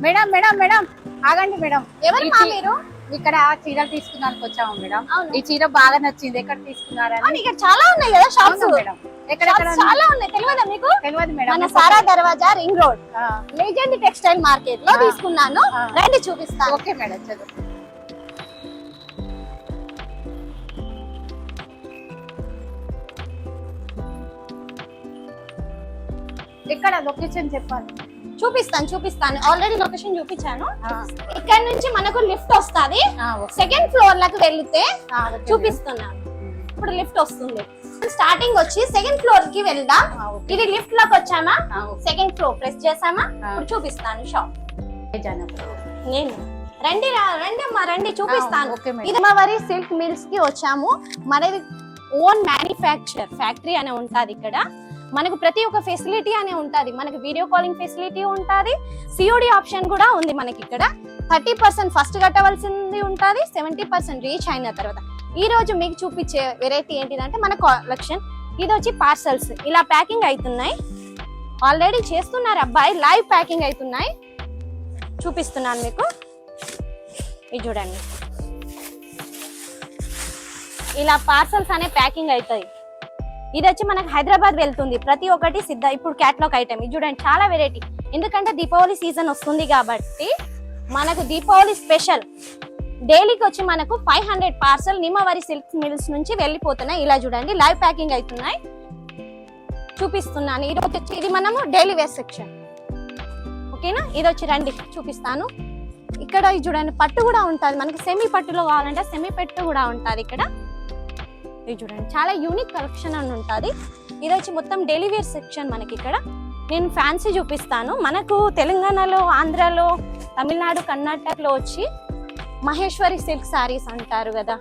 Madam madam madam. ఆగండి madam. ఎవరమ్మా ఈ చీ- మీరు? ఇక్కడ చీరలు తీసుకున్నానికి వచ్చాము మేడం. అవును. ఈ చీర బాగా నచ్చింది. ఎక్కడ తీసుకున్నారని. అవును, ఇక్కడ చాలా ఉన్నాయి కదా షాప్స్ అవును మేడం. ఎక్కడెక్కడ షాప్స్ చాలా ఉన్నాయి. తెలియదా మీకు? తెలియదు madam. Sara Darwaza ring road. ఆ, లేజెండ్ టెక్స్టైల్ మార్కెట్లో. తీసుకున్నాను. ఆ. రండి చూపిస్తాను. ఓకే మేడం చదువు. ఎక్కడ? లొకేషన్ చెప్పాలి. చూపిస్తాను చూపిస్తాను. ఆల్రెడీ లొకేషన్ చూపించాను. ఇక్కడ నుంచి మనకు లిఫ్ట్ వస్తది. సెకండ్ ఫ్లోర్లకు వెళ్తే. చూపిస్తున్నాను. ఇప్పుడు లిఫ్ట్ వస్తుంది. స్టార్టింగ్ వచ్చి సెకండ్ ఫ్లోర్కి వెళ్దాం. ఇది లిఫ్ట్లోకి వచ్చామా. సెకండ్ ఫ్లోర్ ప్రెస్ చేసామా. ఇప్పుడు చూపిస్తాను షాప్. నేను. రండి రండి అమ్మా రండి చూపిస్తాను. ఇది మా వరి సిల్క్ మిల్స్కి వచ్చాము. మనది ఓన్ మ్యానుఫ్యాక్చర్ ఫ్యాక్టరీ అనే ఉంటది ఇక్కడ. మనకు ప్రతి ఒక్క ఫెసిలిటీ అనే ఉంటుంది. మనకు వీడియో కాలింగ్ ఫెసిలిటీ ఉంటుంది. సిఓడి ఆప్షన్ కూడా ఉంది మనకి ఇక్కడ. థర్టీ పర్సెంట్ ఫస్ట్ కట్టవలసింది ఉంటుంది. సెవెంటీ పర్సెంట్ రీచ్ అయిన తర్వాత ఈ రోజు మీకు చూపించే వెరైటీ ఏంటిదంటే మన కలెక్షన్ ఇది వచ్చి పార్సల్స్ ఇలా ప్యాకింగ్ అవుతున్నాయి. ఆల్రెడీ చేస్తున్నారు అబ్బాయి. లైవ్ ప్యాకింగ్ అవుతున్నాయి. చూపిస్తున్నాను మీకు. ఇది చూడండి. ఇలా పార్సల్స్ అనే ప్యాకింగ్ అవుతాయి. ఇది వచ్చి మనకు హైదరాబాద్ వెళ్తుంది. ప్రతి ఒక్కటి సిద్ధ ఇప్పుడు క్యాట్లాగ్ ఐటమ్ ఇది చూడండి చాలా వెరైటీ ఎందుకంటే దీపావళి సీజన్ వస్తుంది కాబట్టి మనకు దీపావళి స్పెషల్ డైలీకి వచ్చి మనకు five hundred parcel Nimmavari silk mills నుంచి వెళ్ళిపోతున్నాయి. ఇలా చూడండి లైవ్ ప్యాకింగ్ అవుతున్నాయి. చూపిస్తున్నాను. ఇది వచ్చి ఇది మనము డైలీ వేర్ సెక్షన్ ఓకేనా? ఇది వచ్చి రండి చూపిస్తాను. ఇక్కడ ఇది చూడండి పట్టు కూడా ఉంటుంది. మనకి సెమీ పట్టులో కావాలంటే సెమీ పట్టు కూడా ఉంటుంది ఇక్కడ. ఇది చూడండి. చాలా యూనిక్ కలెక్షన్ అని ఉంటుంది. ఇది వచ్చి మొత్తం డైలీ వేర్ సెక్షన్ మనకి ఇక్కడ. నేను ఫ్యాన్సీ చూపిస్తాను. మనకు తెలంగాణలో ఆంధ్రాలో తమిళనాడు కర్ణాటకలో వచ్చి మహేశ్వరి సిల్క్ సారీస్ అంటారు కదా.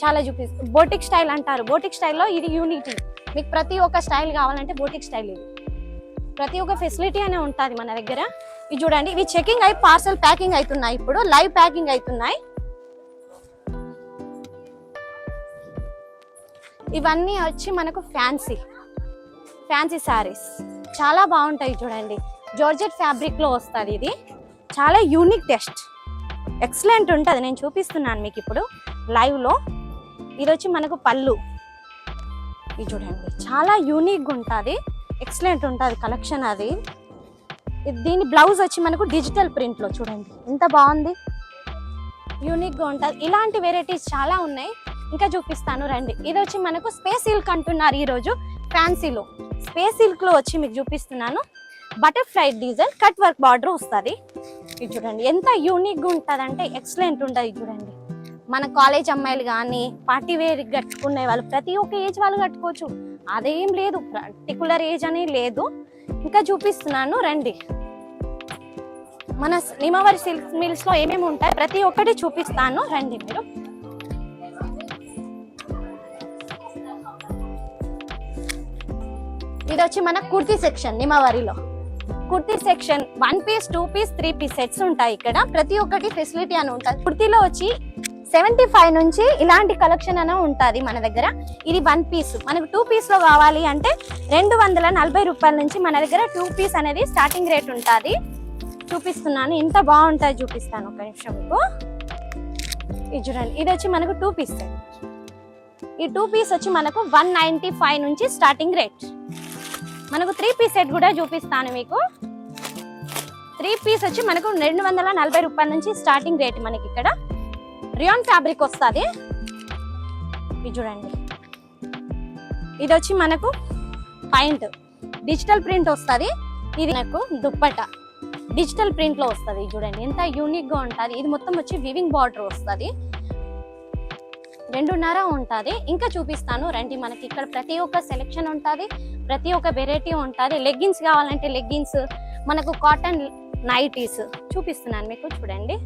చాలా చూపిస్తారు బోటిక్ స్టైల్ అంటారు. బోటిక్ స్టైల్లో ఇది యూనిటీ మీకు ప్రతి ఒక్క స్టైల్ కావాలంటే బోటిక్ స్టైల్ ఇది. ప్రతి ఒక్క ఫెసిలిటీ అనే ఉంటుంది మన దగ్గర. ఇది చూడండి. ఇవి చెకింగ్ అయి పార్సల్ ప్యాకింగ్ అవుతున్నాయి ఇప్పుడు. లైవ్ ప్యాకింగ్ అవుతున్నాయి. ఇవన్నీ వచ్చి మనకు ఫ్యాన్సీ ఫ్యాన్సీ శారీస్ చాలా బాగుంటాయి చూడండి. జార్జెట్ ఫ్యాబ్రిక్లో వస్తుంది ఇది. చాలా యూనిక్ టెస్ట్ ఎక్సలెంట్ ఉంటుంది. నేను చూపిస్తున్నాను మీకు ఇప్పుడు లైవ్లో ఇది వచ్చి మనకు పళ్ళు. ఇది చూడండి. చాలా యూనిక్గా ఉంటుంది. ఎక్సలెంట్ ఉంటుంది కలెక్షన్ అది. దీని బ్లౌజ్ వచ్చి మనకు డిజిటల్ ప్రింట్లో చూడండి. ఎంత బాగుంది? యూనిక్గా ఉంటుంది. ఇలాంటి వెరైటీస్ చాలా ఉన్నాయి. ఇంకా చూపిస్తాను రండి. ఇది వచ్చి మనకు స్పేస్ సిల్క్ అంటున్నారు ఈరోజు. ఫ్యాన్సీలో స్పేస్ సిల్క్లో వచ్చి మీకు చూపిస్తున్నాను. Butterfly design cut work border వస్తుంది. ఇది చూడండి ఎంత యూనిక్గా ఉంటుంది అంటే ఎక్సలెంట్ ఉంటుంది చూడండి. మన కాలేజ్ అమ్మాయిలు కానీ పార్టీ వేర్ కట్టుకునే వాళ్ళు ప్రతి ఒక్క ఏజ్ వాళ్ళు కట్టుకోవచ్చు. అదేం లేదు పర్టికులర్ ఏజ్ అని లేదు. ఇంకా చూపిస్తున్నాను రండి. మన నిమవరి సిల్క్ మిల్స్లో ఏమేమి ఉంటాయి ప్రతి ఒక్కటి చూపిస్తాను. రండి మీరు. ఇది వచ్చి మన kurti section నిమవరిలో kurti section one piece two piece three piece sets ఉంటాయి ఇక్కడ. ప్రతి ఒక్కటి ఫెసిలిటీ అని ఉంటుంది కుర్తీలో వచ్చి సెవెంటీ ఫైవ్ నుంచి ఇలాంటి కలెక్షన్ అనే ఉంటుంది మన దగ్గర. ఇది వన్ పీస్ మనకు టూ పీస్లో కావాలి అంటే రెండు వందల నలభై రూపాయల నుంచి మన దగ్గర టూ పీస్ అనేది స్టార్టింగ్ రేట్ ఉంటుంది. చూపిస్తున్నాను. ఎంత బాగుంటుంది చూపిస్తాను ఒక నిమిషం మీకు. ఇది చూడండి. ఇది వచ్చి మనకు టూ పీస్ ఈ టూ పీస్ వచ్చి మనకు వన్ నైంటీ ఫైవ్ నుంచి స్టార్టింగ్ రేట్ మనకు త్రీ పీస్ సెట్ కూడా చూపిస్తాను మీకు. త్రీ పీస్ వచ్చి మనకు రెండు వందల నలభై రూపాయల నుంచి స్టార్టింగ్ రేట్ మనకి ఇక్కడ. రియాన్ ఫ్యాబ్రిక్ వస్తుంది. ఇది చూడండి. ఇది వచ్చి మనకు పాయింట్ డిజిటల్ ప్రింట్ వస్తుంది. ఇది నాకు దుప్పట. డిజిటల్ ప్రింట్లో వస్తుంది. చూడండి. ఎంత యూనిక్గా ఉంటుంది. ఇది మొత్తం వచ్చి వివింగ్ బార్డర్ వస్తుంది. రెండున్నర ఉంటుంది. ఇంకా చూపిస్తాను. రండి మనకి ఇక్కడ ప్రతి ఒక్క సెలెక్షన్ ఉంటుంది. ప్రతి ఒక్క వెరైటీ ఉంటుంది. లెగ్గిన్స్ కావాలంటే లెగ్గిన్స్ మనకు కాటన్ నైటీస్ చూపిస్తున్నాను మీకు చూడండి.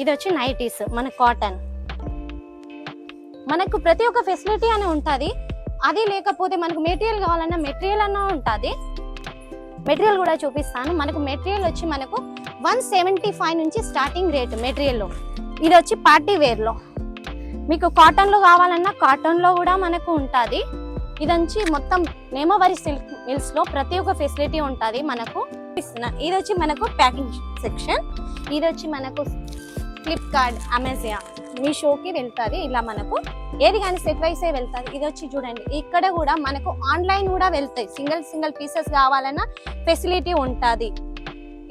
ఇది వచ్చి నైటీస్ మన కాటన్ మనకు ప్రతి ఒక్క ఫెసిలిటీ అని ఉంటుంది. అది లేకపోతే మనకు మెటీరియల్ కావాలన్నా మెటీరియల్ అన్న ఉంటుంది. మెటీరియల్ కూడా చూపిస్తాను. మనకు మెటీరియల్ వచ్చి మనకు వన్ సెవెంటీ ఫైవ్ నుంచి స్టార్టింగ్ రేట్ మెటీరియల్లో ఇది వచ్చి పార్టీ వేర్లో మీకు కాటన్లో కావాలన్నా కాటన్లో కూడా మనకు ఉంటుంది. ఇది వచ్చి మొత్తం నేమవరి సిల్క్ మిల్స్లో ప్రతి ఒక్క ఫెసిలిటీ ఉంటుంది మనకు. ఇది వచ్చి మనకు ప్యాకింగ్ సెక్షన్ ఇది వచ్చి మనకు ఫ్లిప్కార్ట్ అమెజాన్ మీషోకి వెళ్తుంది. ఇలా మనకు ఏది కానీ సెట్ వైసే వెళ్తుంది. ఇది వచ్చి చూడండి. ఇక్కడ కూడా మనకు ఆన్లైన్ కూడా వెళ్తాయి. సింగిల్ సింగిల్ పీసెస్ కావాలన్నా ఫెసిలిటీ ఉంటుంది.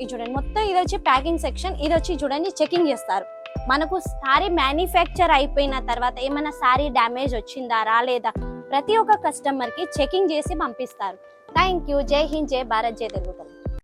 ఇది చూడండి. మొత్తం ఇది వచ్చి ప్యాకింగ్ సెక్షన్ ఇది వచ్చి చూడండి చెకింగ్ చేస్తారు. మనకు సారీ మ్యానుఫ్యాక్చర్ అయిపోయిన తర్వాత ఏమైనా సారీ డ్యామేజ్ వచ్చిందా రాలేదా? ప్రతి ఒక్క కస్టమర్కి చెకింగ్ చేసి పంపిస్తారు. థ్యాంక్ యూ జై హింద్ జై భారత్ జై తెలుగు.